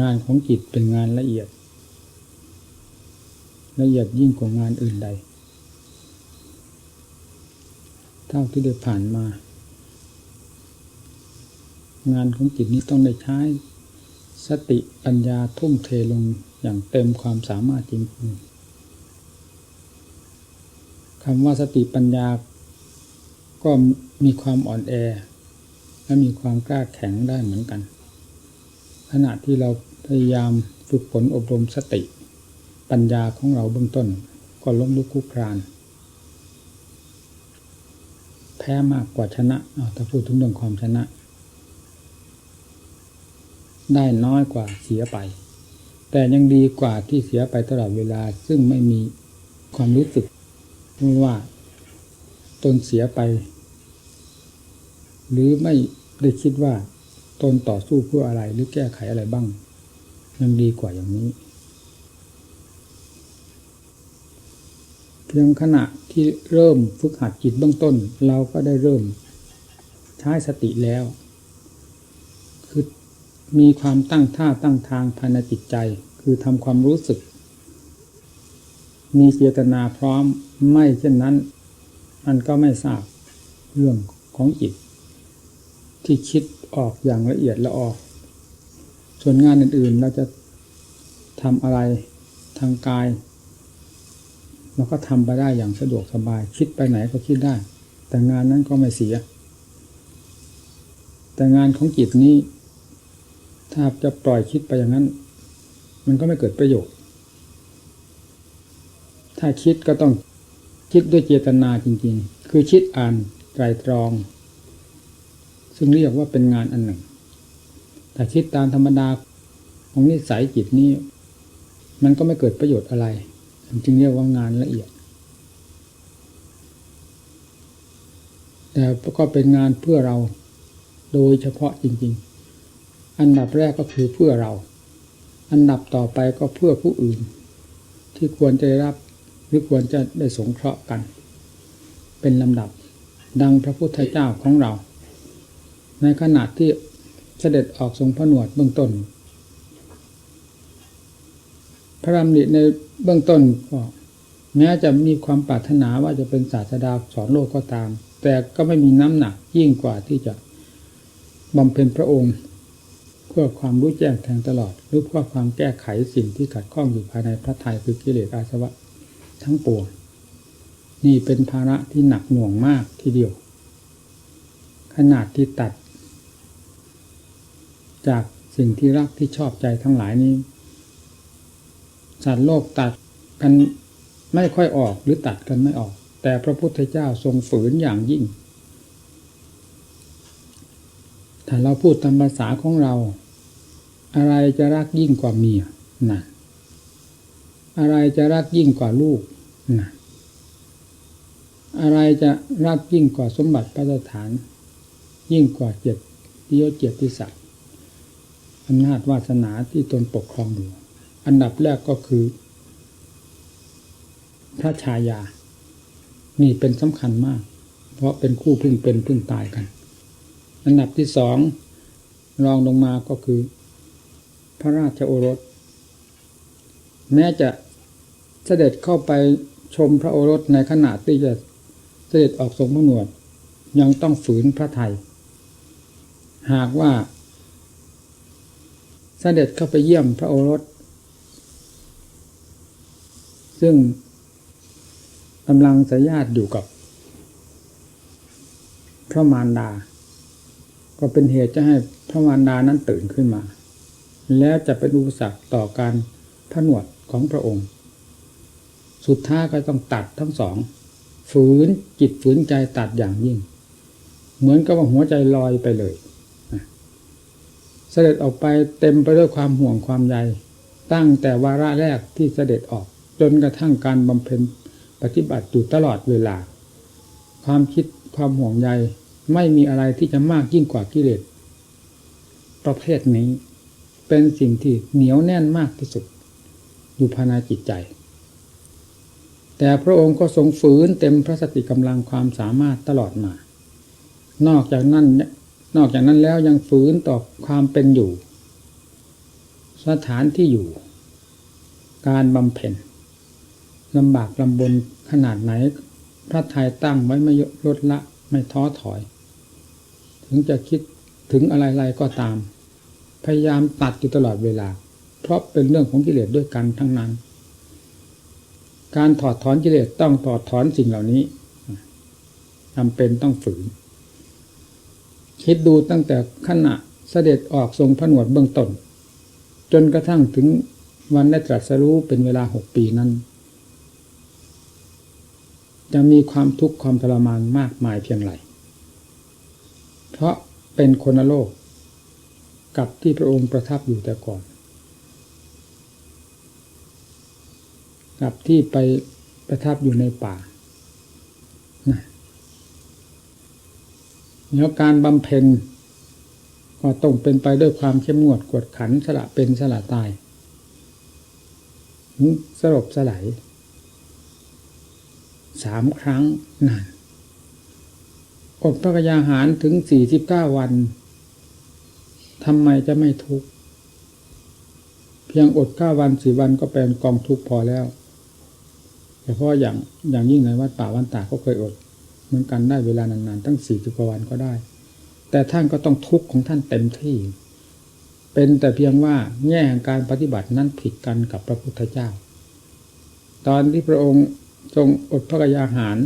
งานของจิตเป็นงานละเอียด ละเอียดยิ่งกว่างานอื่นใด เท่าที่ได้ผ่านมา งานของจิตนี้ต้องได้ใช้ สติปัญญาทุ่มเทลงอย่างเต็มความสามารถจริงๆคำว่าสติปัญญาก็มีความอ่อนแอ และมีความกล้าแข็งได้เหมือนกัน ขณะที่เราพยายามฝึกฝนอบรมสติ ปัญญาของเราเบื้องต้น ก็ล้มลุกคลุกคราน แพ้มากกว่าชนะเอาถ้าพูดถึงเรื่องความชนะ ได้น้อยกว่าเสียไป แต่ยังดีกว่าที่เสียไปตลอดเวลาซึ่งไม่มีความรู้สึกว่าตนเสียไป หรือไม่ได้คิดว่า ตนต่อสู้เพื่ออะไรหรือแก้ไขอะไรบ้าง ยังดีกว่าอย่างนี้ เพียงขณะที่เริ่มฝึกหัดจิตเบื้องต้น เราก็ได้เริ่มใช้สติแล้ว คือมีความตั้งท่าตั้งทางภายในจิตใจ คือทำความรู้สึก มีเจตนาพร้อมไม่เช่นนั้น มันก็ไม่ทราบเรื่องของจิต ที่คิด ออกอย่างละเอียดละออก ส่วนงานอื่นๆเราจะทำอะไรทางกายเราก็ทำไปได้อย่างสะดวกสบาย คิดไปไหนก็คิดได้ แต่งานนั้นก็ไม่เสีย แต่งานของจิตนี้ ถ้าจะปล่อยคิดไปอย่างนั้น มันก็ไม่เกิดประโยชน์ ถ้าคิดก็ต้องคิดด้วยเจตนาจริง ๆ คือคิดอ่านไตรตรอง ซึ่งเรียกว่าเป็นงานอันหนึ่งแต่คิดตามธรรมดาของนิสัยจิตนี้ มันก็ไม่เกิดประโยชน์อะไร จึงเรียกว่างานละเอียด แต่ก็เป็นงานเพื่อเราโดยเฉพาะจริง ๆ อันดับแรกก็คือเพื่อเรา อันดับต่อไปก็เพื่อผู้อื่น ที่ควรจะได้รับหรือควรจะได้สงเคราะห์กัน เป็นลำดับดังพระพุทธเจ้าของเรา ในขณะที่เสด็จออกทรงผนวดเบื้องต้น พระรามณิในเบื้องต้นก็แม้จะมีความปรารถนาว่าจะเป็นศาสดาสอนโลกก็ตาม แต่ก็ไม่มีน้ำหนักยิ่งกว่าที่จะบำเพ็ญพระองค์ เพื่อความรู้แจ้งแทงตลอด หรือเพื่อความแก้ไขสิ่งที่ขัดข้องอยู่ภายในพระทัยคือกิเลสอาสวะทั้งปวงนี่เป็นภาระที่หนักหน่วงมากทีเดียว ขนาดที่ตัด จากสิ่งที่รักที่ชอบใจทั้งหลายนี้สัตว์โลกตัดกันไม่ค่อยออกหรือตัดกันไม่ออก แต่พระพุทธเจ้าทรงฝืนอย่างยิ่ง ถ้าเราพูดตามภาษาของเรา อะไรจะรักยิ่งกว่าเมียนะอะไรจะรักยิ่งกว่าลูกนะอะไรจะรักยิ่งกว่าสมบัติพระสถาน ยิ่งกว่าเกียรติยศเกียรติศักดิ์ อำนาจวาสนาที่ตนปกครองอยู่อันดับแรกก็คือ พระชายา นี่เป็นสำคัญมาก เพราะเป็นคู่พึ่งเป็นพึ่งตายกัน อันดับที่สองรองลงมาก็คือ พระราชโอรส แม้จะเสด็จเข้าไปชมพระโอรสในขณะที่จะเสด็จออกทรงพระหนวด ยังต้องฝืนพระไทย หากว่า เสด็จเข้าไปเยี่ยมพระโอรส ซึ่งกำลังสยาดอยู่กับ พระมารดา ก็เป็นเหตุจะให้พระมารดานั้นตื่นขึ้นมา แล้วจะเป็นอุปสรรคต่อการผนวดของพระองค์ สุดท้ายก็ต้องตัดทั้งสอง ฝืนจิตฝืนใจตัดอย่างยิ่ง เหมือนกับว่าหัวใจลอยไปเลย เสด็จออกไปเต็มไปด้วยความห่วงความใย ตั้งแต่วาระแรกที่เสด็จออก จนกระทั่งการบำเพ็ญปฏิบัติอยู่ตลอดเวลา ความคิดความห่วงใยไม่มีอะไรที่จะมากยิ่งกว่ากิเลสประเภทนี้เป็นสิ่งที่เหนียวแน่นมากที่สุด อยู่ภายในจิตใจ แต่พระองค์ก็ทรงฝืนเต็มพระสติกำลังความสามารถตลอดมา นอกจากนั้น นอกจากนั้นแล้วยังฝืนต่อความเป็นอยู่ สถานที่อยู่ การบำเพ็ญลำบากลำบนขนาดไหน พระไทยตั้งไว้ไม่ลดละไม่ท้อถอย ถึงจะคิดถึงอะไรๆก็ตาม พยายามตัดอยู่ตลอดเวลา เพราะเป็นเรื่องของกิเลสด้วยกันทั้งนั้น การถอดถอนกิเลสต้องถอดถอนสิ่งเหล่านี้จำเป็นต้องฝืน คิดดูตั้งแต่ขณะเสด็จออกทรงผนวดเบื้องต้น จนกระทั่งถึงวันได้ตรัสรู้เป็นเวลาหกปีนั้น จะมีความทุกข์ความทรมานมากมายเพียงไร เพราะเป็นคนโลก กับที่พระองค์ประทับอยู่แต่ก่อน กับที่ไปประทับอยู่ในป่า แล้วการบำเพ็ญก็ต้องเป็นไปด้วยความเข้มงวดกวดขันสละเป็นสละตายสลบสลายสามครั้งนานอดพระกยาหารถึงสี่สิบเก้าวันทำไมจะไม่ทุกข์เพียงอดเก้าวันสี่วันก็เป็นกองทุกข์พอแล้วแต่พราะอย่างอย่างยิ่งในวัดป่าวันตาก็เคยอด เหมือนกันได้เวลานานๆ ตั้งสี่สิบกว่าวันก็ได้ แต่ท่านก็ต้องทุกข์ของท่านเต็มที่ เป็นแต่เพียงว่าแง่การปฏิบัตินั้นผิดกันกับพระพุทธเจ้า ตอนที่พระองค์ทรงอดพระกยาหาร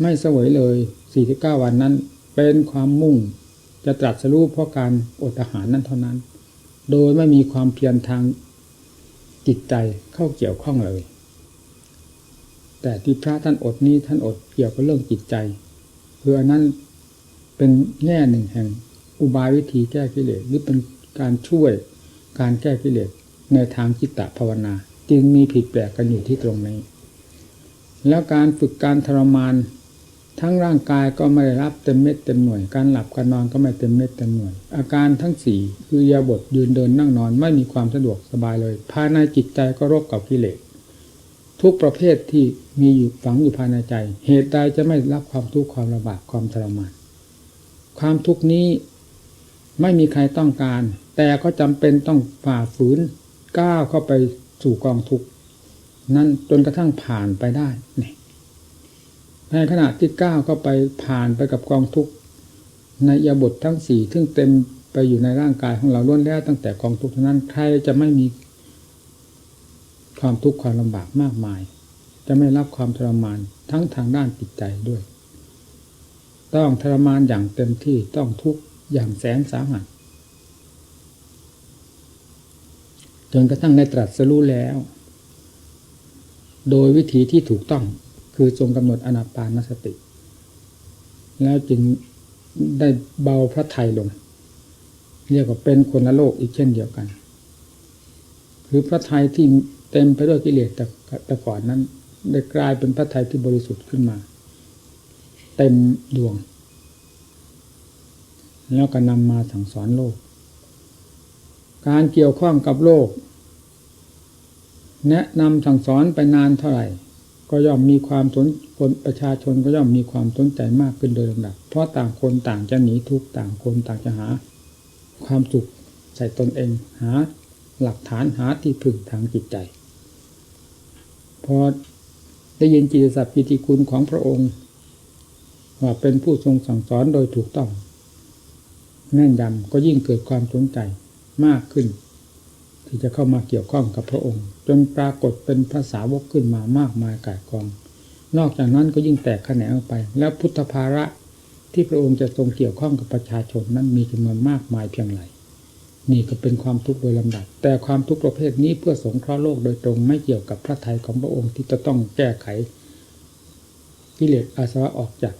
ไม่เสวยเลยสี่สิบเก้าวันนั้น เป็นความมุ่งจะตรัสรู้เพราะการอดอาหารนั้นเท่านั้น โดยไม่มีความเพียรทางจิตใจเข้าเกี่ยวข้องเลย แต่ที่พระท่านอดนี้ท่านอดเกี่ยวกับเรื่องจิตใจคืออันนั้นเป็นแง่หนึ่งแห่งอุบายวิธีแก้กิเลสหรือเป็นการช่วยการแก้กิเลสในทางจิตตภาวนา จึงมีผิดแปลกกันอยู่ที่ตรงนี้ แล้วการฝึกการทรมาน ทั้งร่างกายก็ไม่ได้รับเต็มเม็ดเต็มหน่วย การหลับการนอนก็ไม่เต็มเม็ดเต็มหน่วย อาการทั้งสี่คือยาบทยืนเดินนั่งนอนไม่มีความสะดวกสบายเลย ภายในจิตใจก็รบกับกิเลส ทุกประเภทที่มีอยู่ฝังอยู่ภายในใจ เหตุใดจะไม่รับความทุกข์ความลำบากความทรมานความทุกข์นี้ไม่มีใครต้องการ แต่ก็จำเป็นต้องฝ่าฝืนก้าวเข้าไปสู่กองทุกข์นั้นจนกระทั่งผ่านไปได้นี่ในขณะที่ก้าวเข้าไปผ่านไปกับกองทุกข์ในยาบททั้งสี่ซึ่งเต็มไปอยู่ในร่างกายของเราล้วนแล้วตั้งแต่กองทุกข์นั้นใครจะไม่มี ความทุกข์ความลำบากมากมาย จะไม่รับความทรมานทั้งทางด้านจิตใจด้วย ต้องทรมานอย่างเต็มที่ต้องทุกข์อย่างแสนสาหัสจนกระทั่งได้ตรัสรู้แล้ว โดยวิธีที่ถูกต้องคือทรงกำหนดอนาปานสติ แล้วจึงได้เบาพระไทยลง เรียกว่าเป็นคนละโลกอีกเช่นเดียวกัน คือพระไทยที่ เต็มไปด้วยกิเลสแต่แต่ก่อนนั้น ได้กลายเป็นพระไทยที่บริสุทธิ์ขึ้นมา เต็มดวง แล้วก็นำมาสั่งสอนโลก การเกี่ยวข้องกับโลก แนะนำสั่งสอนไปนานเท่าไหร่ ก็ย่อมมีความสนคนประชาชนก็ย่อมมีความสนใจมากขึ้นโดยลำดับ เพราะต่างคนต่างจะหนีทุกต่างคนต่างจะหา ความสุขใส่ตนเองหาหลักฐานหาที่พึ่งทางจิตใจ พอได้ยินจิตศัพท์กิติคุณของพระองค์ว่าเป็นผู้ทรงสั่งสอนโดยถูกต้องแน่นยำก็ยิ่งเกิดความสนใจมากขึ้น ที่จะเข้ามาเกี่ยวข้องกับพระองค์ จนปรากฏเป็นภาษาวกขึ้นมามากมายกายกอง นอกจากนั้นก็ยิ่งแตกแขนงออกไป แล้วพุทธภาระที่พระองค์จะทรงเกี่ยวข้องกับประชาชนนั้นมีจำนวนมากมายเพียงไร นี่ก็เป็นความทุกข์โดยลำดับ แต่ความทุกข์ประเภทนี้เพื่อสงเคราะห์โลกโดยตรงไม่เกี่ยวกับพระทัยของพระองค์ที่จะต้องแก้ไขกิเลสอาสวะออกจาก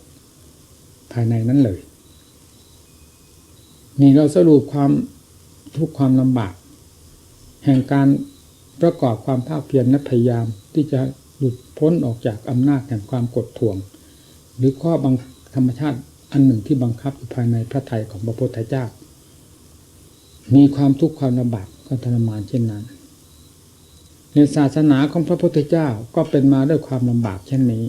ภายในนั้นเลย นี่เราสรุปความทุกข์ความลำบาก แห่งการประกอบความภาคเพียรและพยายามที่จะหลุดพ้นออกจากอำนาจแห่งความกดท่วง หรือข้อบังธรรมชาติอันหนึ่งที่บังคับอยู่ภายในพระทัยของพระพุทธเจ้า มีความทุกข์ความลำบากก็ทรมานเช่นนั้น ในศาสนาของพระพุทธเจ้าก็เป็นมาด้วยความลำบากเช่นนี้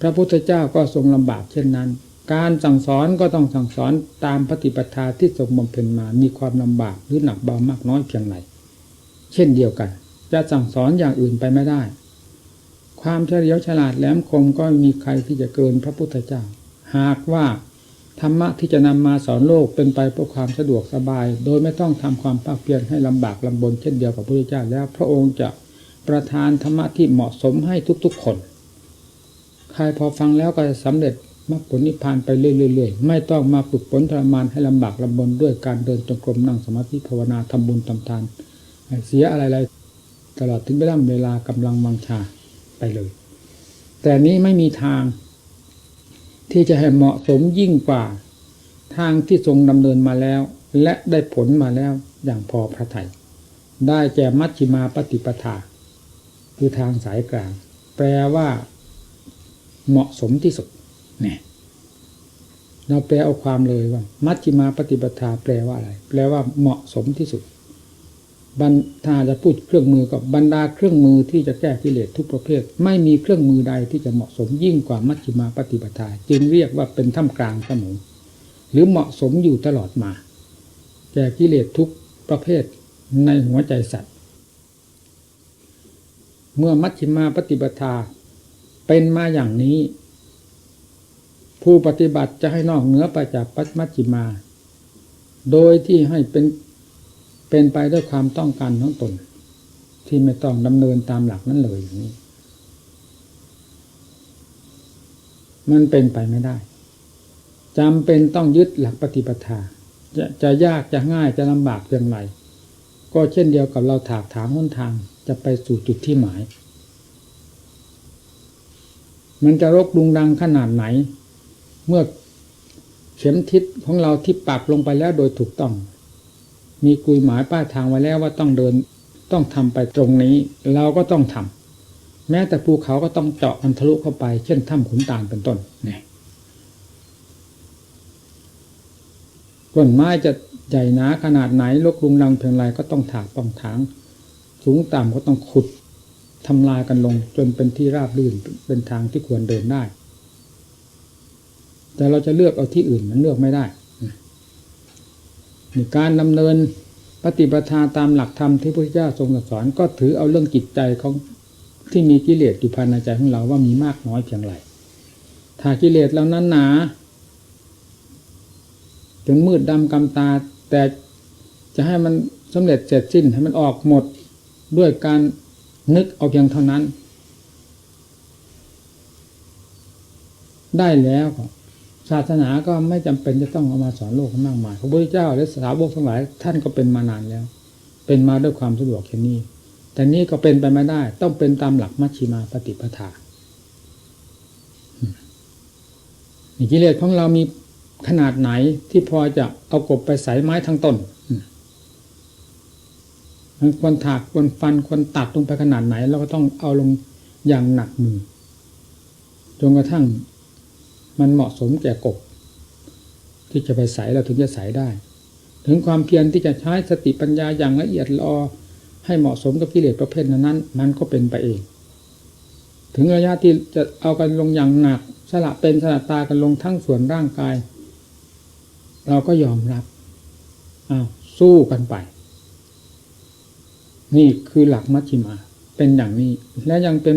พระพุทธเจ้าก็ทรงลำบากเช่นนั้น การสั่งสอนก็ต้องสั่งสอนตามปฏิปทาที่ทรงบำเพ็ญมา มีความลำบากหรือหนักเบามากน้อยเพียงไรเช่นเดียวกัน จะสั่งสอนอย่างอื่นไปไม่ได้ ความเฉลียวฉลาดแหลมคมก็มีใครที่จะเกินพระพุทธเจ้า หากว่า ธรรมะที่จะนำมาสอนโลกเป็นไปเพื่อความสะดวกสบาย โดยไม่ต้องทำความภาคเพียรให้ลำบากลำบนเช่นเดียวกับพระพุทธเจ้าแล้ว พระองค์จะประทานธรรมะที่เหมาะสมให้ทุกๆคน ใครพอฟังแล้วก็จะสำเร็จมรรคผลนิพพานไปเรื่อยๆ ไม่ต้องมาฝึกฝนทรมานให้ลำบากลำบนด้วยการเดินจงกรมนั่งสมาธิภาวนาทำบุญทำทาน เสียอะไรๆตลอดถึงเวลาเวลากำลังวังชาไปเลย แต่นี้ไม่มีทาง ที่จะให้เหมาะสมยิ่งกว่า ทางที่ทรงดำเนินมาแล้ว และได้ผลมาแล้วอย่างพอพระทยัยได้แก่มัชฌิมาปฏิปทา คือทางสายกลาง แปลว่า เหมาะสมที่สุดเนี่ยเราแปลเอาความเลยว่า มัชฌิมาปฏิปทา แปลว่าอะไร แปลว่าเหมาะสมที่สุด บรรถ้าจะพูดเครื่องมือกับบรรดาเครื่องมือที่จะแก้กิเลสทุกประเภท ไม่มีเครื่องมือใดที่จะเหมาะสมยิ่งกว่ามัชฌิมาปฏิปทา จึงเรียกว่าเป็นท่ามกลางเสมอหรือเหมาะสมอยู่ตลอดมา แก้กิเลสทุกประเภทในหัวใจสัตว์ เมื่อมัชฌิมาปฏิปทาเป็นมาอย่างนี้ ผู้ปฏิบัติจะให้นอกเหนือไปจากปัจมัชฌิมา โดยที่ให้เป็น เป็นไปด้วยความต้องการของตน ที่ไม่ต้องดำเนินตามหลักนั้นเลยอย่างนี้ มันเป็นไปไม่ได้จำเป็นต้องยึดหลักปฏิปทาจะจะยากจะง่ายจะลำบากเพียงไรก็เช่นเดียวกับเราถากถางหนทางจะไปสู่จุดที่หมาย มันจะรกดุงดังขนาดไหน เมื่อเข็มทิศของเราที่ปักลงไปแล้วโดยถูกต้อง มีกุยหมายป้ายทางไว้แล้วว่าต้องเดินต้องทำไปตรงนี้ เราก็ต้องทำแม้แต่ภูเขาก็ต้องเจาะมันทะลุเข้าไป เช่นถ้ำขุนตาลเป็นต้นเนี่ยต้นไม้จะใหญ่หนาขนาดไหนลกลุงดังเพียงไรก็ต้องถากต้องถาง สูงต่ำก็ต้องขุดทำลายกันลง จนเป็นที่ราบรื่นเป็นทางที่ควรเดินได้ แต่เราจะเลือกเอาที่อื่นมันเลือกไม่ได้ การดำเนินปฏิปทาตามหลักธรรมที่พระพุทธเจ้าทรงสอนก็ถือเอาเรื่องจิตใจของที่มีกิเลสอยู่ภายในใจของเราว่ามีมากน้อยเพียงไรถ้ากิเลสเรานั้นหนาจนมืดดำกำตา แต่จะให้มันสำเร็จเสร็จสิ้นให้มันออกหมดด้วยการนึกเอาเพียงเท่านั้น ได้แล้ว ศาสนาก็ไม่จำเป็นจะต้องเอามาสอนโลกมากมายพระพุทธเจ้าและสาวกทั้งหลายท่านก็เป็นมานานแล้ว เป็นมาด้วยความสะดวกแค่นี้ แต่นี้ก็เป็นไปไม่ได้ ต้องเป็นตามหลักมัชชิมาปฏิปทากิเลสของเรามีขนาดไหนที่พอจะเอากบไปใส่ไม้ทั้งต้นมันควรถากควรฟันควรตัดลงไปขนาดไหนเราก็ต้องเอาลงอย่างหนักมือจนกระทั่ง มันเหมาะสมแก่กบ ที่จะไปใส่เราถึงจะใส่ได้ ถึงความเพียรที่จะใช้สติปัญญาอย่างละเอียดรอให้เหมาะสมกับกิเลสประเภทนั้นมันก็เป็นไปเอง ถึงระยะที่จะเอากันลงอย่างหนัก สละเป็นสละตากันลงทั้งส่วนร่างกาย เราก็ยอมรับอ้าวสู้กันไป นี่คือหลักมัชฌิมา เป็นอย่างนี้ และยังเป็น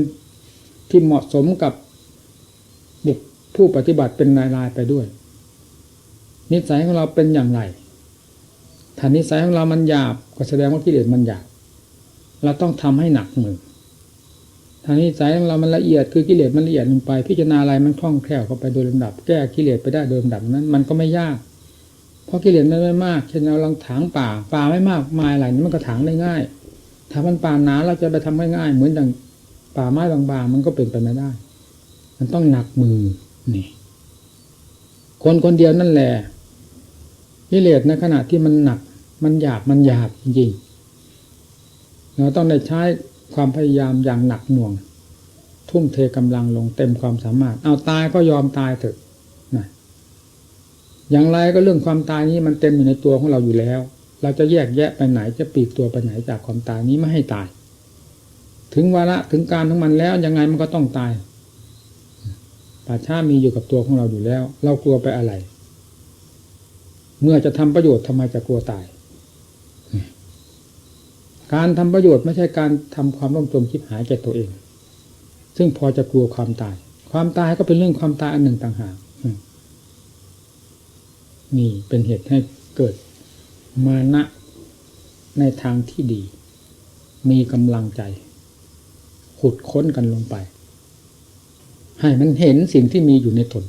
ที่เหมาะสมกับ ผู้ปฏิบัติเป็นรายๆไปด้วย นิสัยของเราเป็นอย่างไรถ้านิสัยของเรามันหยาบก็แสดงว่ากิเลสมันหยาบเราต้องทำให้หนักมือถ้านิสัยของเรามันละเอียดคือกิเลสมันละเอียดลงไป พิจารณาอะไรมันคล่องแคล่วเข้าไปโดยลำดับ แก้กิเลสไปได้โดยลำดับนั้น มันก็ไม่ยาก เพราะกิเลสมันไม่มากเช่นเราลังถางป่าป่าไม่มากมายอะไรนี่มันก็ถางได้ง่าย ถ้ามันป่าหนาเราจะไปทำง่ายๆเหมือนอย่างป่าไม้บางๆมันก็เป็นไปไม่ได้ มันต้องหนักมือ นี่ คนคนเดียวนั่นแหละกิเลสในขณะที่มันหนัก มันหยาบมันหยาบจริงๆเราต้องได้ใช้ความพยายามอย่างหนักหน่วง ทุ่มเทกำลังลงเต็มความสามารถ เอาตายก็ยอมตายเถอะอย่างไรก็เรื่องความตายนี้มันเต็มอยู่ในตัวของเราอยู่แล้ว เราจะแยกแยะไปไหนจะปีกตัวไปไหนจากความตายนี้ไม่ให้ตาย ถึงวาระถึงการของมันแล้วยังไงมันก็ต้องตาย ป่าช้ามีอยู่กับตัวของเราอยู่แล้ว เรากลัวไปอะไร เมื่อจะทำประโยชน์ทำไมจะกลัวตาย การทำประโยชน์ไม่ใช่การทำความร่มจมคิดหายแก่ตัวเอง ซึ่งพอจะกลัวความตาย ความตายก็เป็นเรื่องความตายอันหนึ่งต่างหากนี่เป็นเหตุให้เกิดมานะในทางที่ดี มีกำลังใจ ขุดค้นกันลงไป ให้มันเห็นสิ่งที่มีอยู่ในตน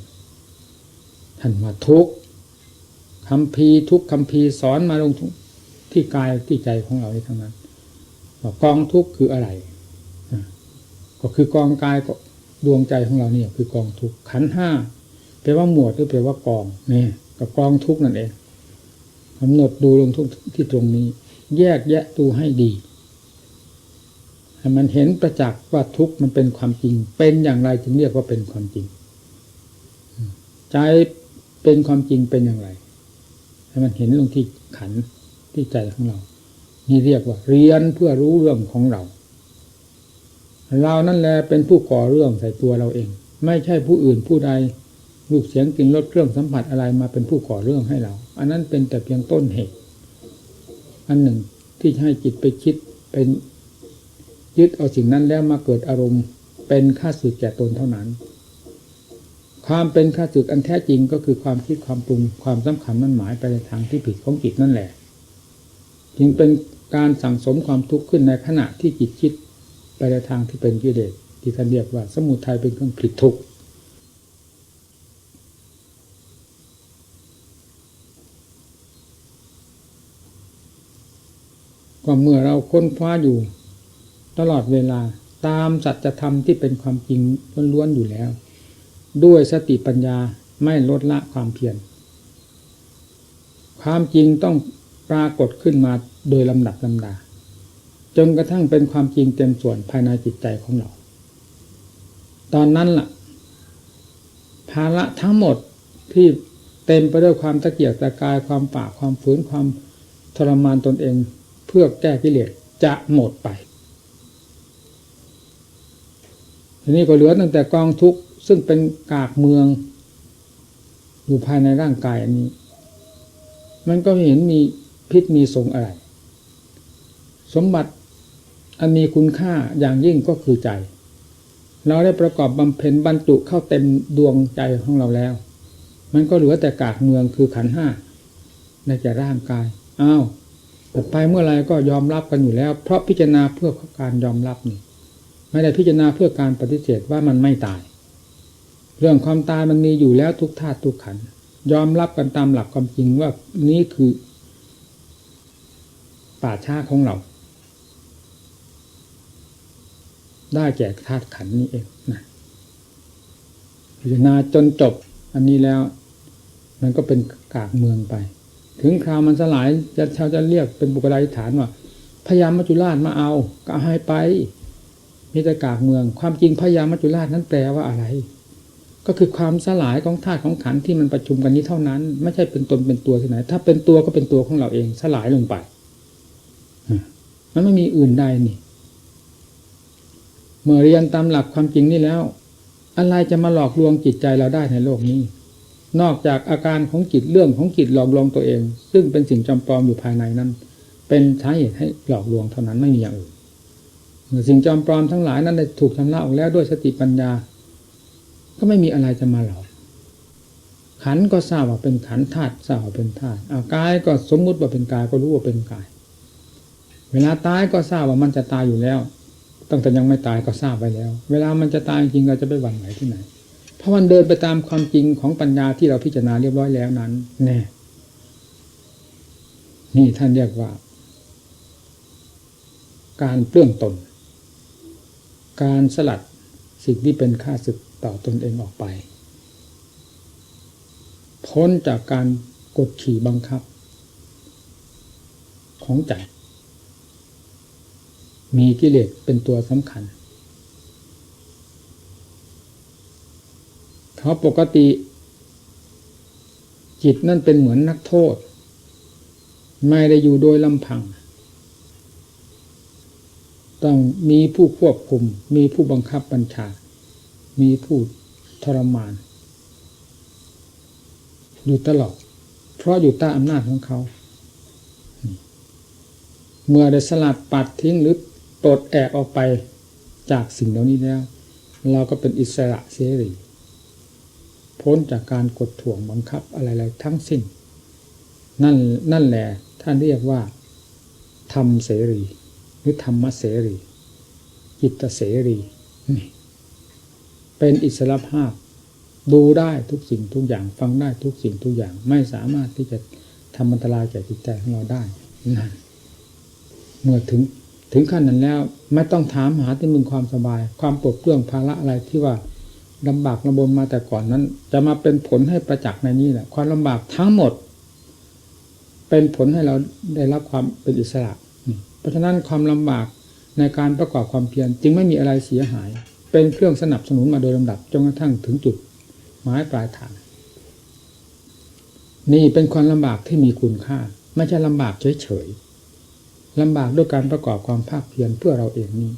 ท่านว่าทุกคำพีทุกคำพีสอนมาลงที่กายที่ใจของเราทั้งนั้นว่ากองทุกคืออะไรก็คือกองกายก็ดวงใจของเราเนี่ยคือกองทุกขันห้าแปลว่าหมวดหรือแปลว่ากองเนี่ยกับกองทุกนั่นเองกำหนดดูลงทุกที่ตรงนี้ แยกแยะดูให้ดี ให้มันเห็นประจักษ์ว่าทุกมันเป็นความจริง เป็นอย่างไรจึงเรียกว่าเป็นความจริง ใจเป็นความจริงเป็นอย่างไร ให้มันเห็นลงที่ขันที่ใจของเรา นี่เรียกว่า เรียนเพื่อรู้เรื่องของเรา เรานั่นแหละเป็นผู้ก่อเรื่องใส่ตัวเราเอง ไม่ใช่ผู้อื่นผู้ใดรูปเสียงกลิ่นรสเครื่องสัมผัสอะไรมาเป็นผู้ก่อเรื่องให้เรา อันนั้นเป็นแต่เพียงต้นเหตุ อันหนึ่งที่ให้จิตไปคิดเป็น ยึดเอาสิ่งนั้นแล้วมาเกิดอารมณ์เป็นค่าสึกแก่ตนเท่านั้น ความเป็นค่าสึกอันแท้จริงก็คือความคิดความปรุงความสำคัญนั่นหมายไปในทางที่ผิดของจิตนั่นแหละ จึงเป็นการสั่งสมความทุกข์ขึ้นในขณะที่จิตคิดไปในทางที่เป็นกิเลสที่ท่านเรียกว่า สมุทัยเป็นเครื่องผลิตทุกข์ก็เมื่อเราค้นคว้าอยู่ ตลอดเวลาตามสัจธรรมที่เป็นความจริงล้วนๆอยู่แล้ว ด้วยสติปัญญาไม่ลดละความเพียรความจริงต้องปรากฏขึ้นมาโดยลำดับลำดา จนกระทั่งเป็นความจริงเต็มส่วนภายในจิตใจของเรา ตอนนั้นล่ะ ภาระทั้งหมดที่เต็มไปด้วยความตะเกียกตะกายความปากความฝืนความทรมานตนเอง เพื่อแก้กิเลสจะหมดไป ทีนี้ก็เหลือตั้งแต่กองทุกข์ซึ่งเป็นกากเมือง อยู่ภายในร่างกายอันนี้ มันก็ไม่เห็นมีพิษมีสงอะไร สมบัติอันมีคุณค่าอย่างยิ่งก็คือใจ เราได้ประกอบบำเพ็ญบรรจุเข้าเต็มดวงใจของเราแล้ว มันก็เหลือแต่กากเมืองคือขันห้าในแก่ร่างกายอ้าวแต่ไปเมื่อไรก็ยอมรับกันอยู่แล้ว เพราะพิจารณาเพื่อการยอมรับนี่ ไม่ได้พิจารณาเพื่อการปฏิเสธว่ามันไม่ตาย เรื่องความตายมันมีอยู่แล้วทุกธาตุทุกขันยอมรับกันตามหลักความจริงว่านี้คือ ป่าชาของเรา ได้แก่ธาตุขันนี้เองนะพิจารณาจนจบอันนี้แล้ว มันก็เป็นกากเมืองไป ถึงคราวมันสลายจะชาวจะเรียกเป็นบุคลาธิฐานว่าพยายามมัจจุราชมาเอา ก็เอาให้ไป มีแต่กากเมือง ความจริงพยามัจจุราชนั้นแปลว่าอะไร ก็คือความสลายของธาตุของขันที่มันประชุมกันนี้เท่านั้น ไม่ใช่เป็นตนเป็นตัวที่ไหน ถ้าเป็นตัวก็เป็นตัวของเราเอง สลายลงไปมันไม่มีอื่นใดนี่เมื่อเรียนตามหลักความจริงนี่แล้ว อะไรจะมาหลอกลวงจิตใจเราได้ในโลกนี้ นอกจากอาการของจิตเรื่องของจิตหลอกลวงตัวเอง ซึ่งเป็นสิ่งจำปลอมอยู่ภายในนั้น เป็นสาเหตุให้หลอกลวงเท่านั้นไม่มีอย่างอื่น สิ่งจำปลอมทั้งหลายนั้นได้ถูกชำระออกแล้วด้วยสติปัญญา ก็ไม่มีอะไรจะมาหลอกขันก็ทราบว่าเป็นขันธาตุทราบว่าเป็นธาตุอากายก็สมมุติว่าเป็นกายก็รู้ว่าเป็นกาย เวลาตายก็ทราบว่ามันจะตายอยู่แล้วตั้งแต่ยังไม่ตายก็ทราบไปแล้ว เวลามันจะตายจริงเราจะไปหวั่นไหวที่ไหน เพราะมันเดินไปตามความจริงของปัญญาที่เราพิจารณาเรียบร้อยแล้วนั้น แน่ นี่ท่านเรียกว่า การเปลื้องตน การสลัดสิ่งที่เป็นค่าศึกต่อตนเองออกไป พ้นจากการกดขี่บังคับ ของใจ มีกิเลสเป็นตัวสำคัญเขาปกติ จิตนั่นเป็นเหมือนนักโทษ ไม่ได้อยู่โดยลำพัง ต้องมีผู้ควบคุม มีผู้บังคับบัญชา มีผู้ทรมาน อยู่ตลอด เพราะอยู่ใต้อำนาจของเขา เมื่อได้สลัดปัดทิ้งหรือปลดแอกออกไปจากสิ่งเหล่านี้แล้ว เราก็เป็นอิสระเสรีพ้นจากการกดถ่วงบังคับอะไรๆทั้งสิ้น นั่นนั่นแหละท่านเรียกว่าธรรมเสรี รือธรรมเสรี จิตเสรีนี่เป็นอิสระภาพ ดูได้ทุกสิ่งทุกอย่าง ฟังได้ทุกสิ่งทุกอย่าง ไม่สามารถที่จะทำอันตรายแก่จิตใจของเราได้นั่นเมื่อถึงถึงขั้นนั้นแล้ว ไม่ต้องถามหาที่มึงความสบาย ความปลดเปลื้องภาระอะไรที่ว่าลำบากลำบนมาแต่ก่อนนั้น จะมาเป็นผลให้ประจักษ์ในนี้แหละความลำบากทั้งหมด เป็นผลให้เราได้รับความเป็นอิสระ ราะฉะนั้นความลำบากในการประกอบความเพียรจึงไม่มีอะไรเสียหาย เป็นเครื่องสนับสนุนมาโดยลำดับจนกระทั่งถึงจุดหมายปลายทาง นี่เป็นความลำบากที่มีคุณค่า ไม่ใช่ลำบากเฉยๆลำบากด้วยการประกอบความภาคเพียรเพื่อเราเองนี้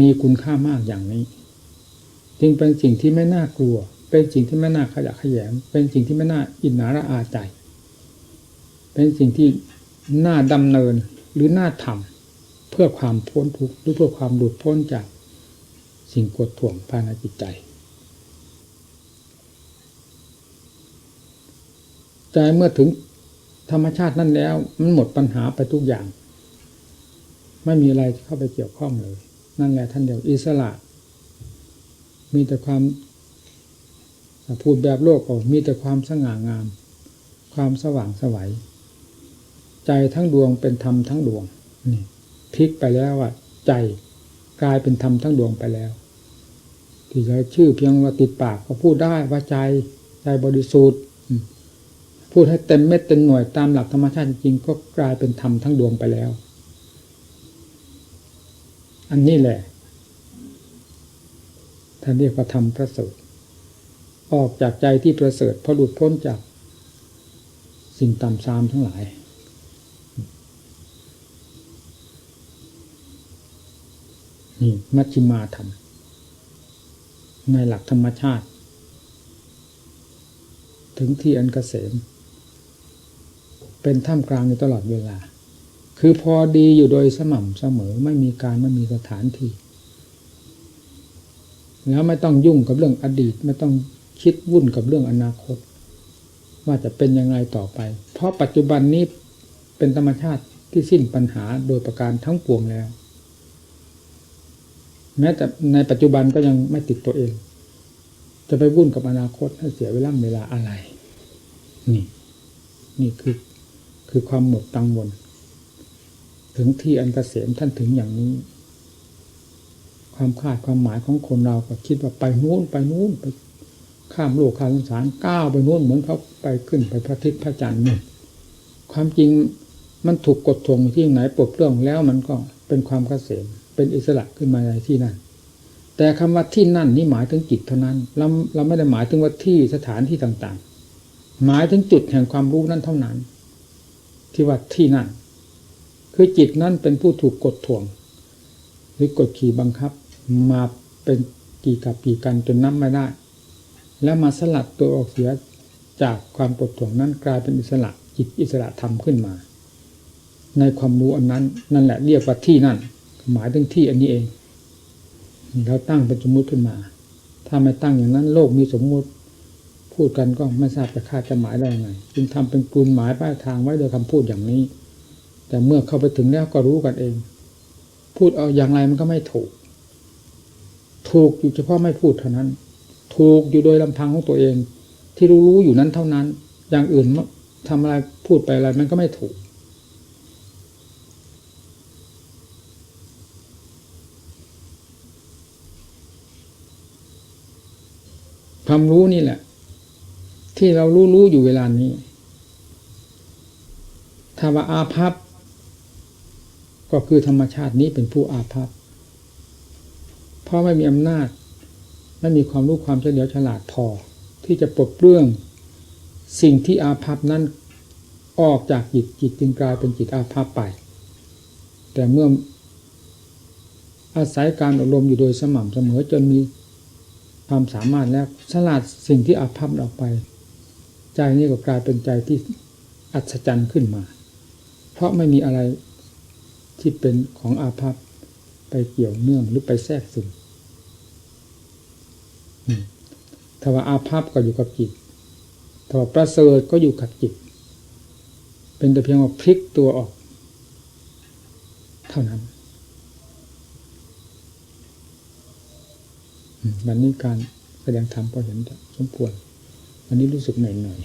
มีคุณค่ามากอย่างนี้ จึงเป็นสิ่งที่ไม่น่ากลัว เป็นสิ่งที่ไม่น่าขยะแขยงเป็นสิ่งที่ไม่น่าอินนาระอาใจ เป็นสิ่งที่น่าดำเนิน หรือน่าทำเพื่อความพ้นทุกข์หรือเพื่อความหลุดพ้นจากสิ่งกดถ่วงภายในจิตใจ ใจเมื่อถึงธรรมชาตินั่นแล้ว มันหมดปัญหาไปทุกอย่าง ไม่มีอะไรเข้าไปเกี่ยวข้องเลย นั่นแหละท่านเดียวอิสระ มีแต่ความพูดแบบโลกออกมีแต่ความสง่างาม ความสว่างสวัย ใจทั้งดวงเป็นธรรมทั้งดวงนี่พลิกไปแล้วว่าใจกลายเป็นธรรมทั้งดวงไปแล้ว ที่เราชื่อเพียงว่าติดปากก็พูดได้ว่าใจใจบริสุทธิ์พูดให้เต็มเม็ดเต็มหน่วยตามหลักธรรมชาติจริงก็กลายเป็นธรรมทั้งดวงไปแล้ว อันนี้แหละท่านเรียกว่าธรรมประเสริฐออกจากใจที่ประเสริฐพอหลุดพ้นจากสิ่งต่ำซามทั้งหลาย นี่มัชฌิมาธรรม ในหลักธรรมชาติ ถึงที่อันกเกษม เป็นท่ามกลางอยู่ตลอดเวลา คือพอดีอยู่โดยสม่ำเสมอไม่มีการไม่มีสถานที่ แล้วไม่ต้องยุ่งกับเรื่องอดีต ไม่ต้องคิดวุ่นกับเรื่องอนาคต ว่าจะเป็นยังไงต่อไป เพราะปัจจุบันนี้เป็นธรรมชาติที่สิ้นปัญหาโดยประการทั้งปวงแล้ว แม้แต่ในปัจจุบันก็ยังไม่ติดตัวเอง จะไปวุ่นกับอนาคตให้เสียเวลาเวลาอะไร นี่ นี่คือคือความหมดตังวลถึงที่อันกเกษมท่านถึงอย่างนี้ ความคาดความหมายของคนเราก็คิดว่าไปนู้นไปนู้นไปข้ามโลกข้ามสงสารก้าวไปนู้นเหมือนเขาไปขึ้นไปพระทิตย์พระจันทร์นี่ความจริงมันถูกกดทวงที่ไหนปลดเปลื้องแล้วมันก็เป็นความกเกษม เป็นอิสระขึ้นมาในที่นั่น แต่คำว่าที่นั่นนี่หมายถึงจิตเท่านั้น เราเราไม่ได้หมายถึงว่าที่สถานที่ต่างๆ หมายถึงจุดแห่งความรู้นั้นเท่านั้น ที่ว่าที่นั่น คือจิตนั้นเป็นผู้ถูกกดถ่วง หรือกดขี่บังคับ มาเป็นกี่กับกี่กันจนนับไม่ได้ แล้วมาสลัดตัวออกเสียจากความกดถ่วงนั้นกลายเป็นอิสระจิตอิสระธรรมขึ้นมา ในความรู้อันนั้นนั่นแหละเรียกว่าที่นั่น หมายถึงที่อันนี้เองเราตั้งเป็นสมมุติขึ้นมา ถ้าไม่ตั้งอย่างนั้น โลกมีสมมุติ พูดกันก็ไม่ทราบจะคาดจะหมายได้ยังไง จึงทำเป็นกลุ่มหมายป้ายทางไว้โดยคำพูดอย่างนี้ แต่เมื่อเข้าไปถึงแล้วก็รู้กันเอง พูดเอาอย่างไรมันก็ไม่ถูก ถูกอยู่เฉพาะไม่พูดเท่านั้น ถูกอยู่โดยลำพังของตัวเอง ที่รู้รู้อยู่นั้นเท่านั้น อย่างอื่นทำอะไรพูดไปอะไรมันก็ไม่ถูก ความรู้นี่แหละ ที่เรารู้รู้อยู่เวลานี้ ถ้าว่าอาภัพก็คือธรรมชาตินี้เป็นผู้อาภัพเพราะไม่มีอำนาจ ไม่มีความรู้ความเฉลียวฉลาดพอ ที่จะปลดเปลื้องสิ่งที่อาภัพนั้นออกจากจิตจิตจึงกลายเป็นจิตอาภัพไป แต่เมื่ออาศัยการอบรมอยู่โดยสม่ำเสมอจนมี ความสามารถแล้วสลัดสิ่งที่อาภัพออกไป ใจนี้ก็กลายเป็นใจที่อัศจรรย์ขึ้นมา เพราะไม่มีอะไรที่เป็นของอาภัพไปเกี่ยวเนื่องหรือไปแทรกซึมถ้าว่าอาภัพก็อยู่กับจิตถ้าว่าประเสริฐก็อยู่กับจิต เป็นแต่เพียงว่าพลิกตัวออก เท่านั้นอืม วันนี้การแสดงธรรมก็เห็นสมควรวันนี้รู้สึกเหนื่อย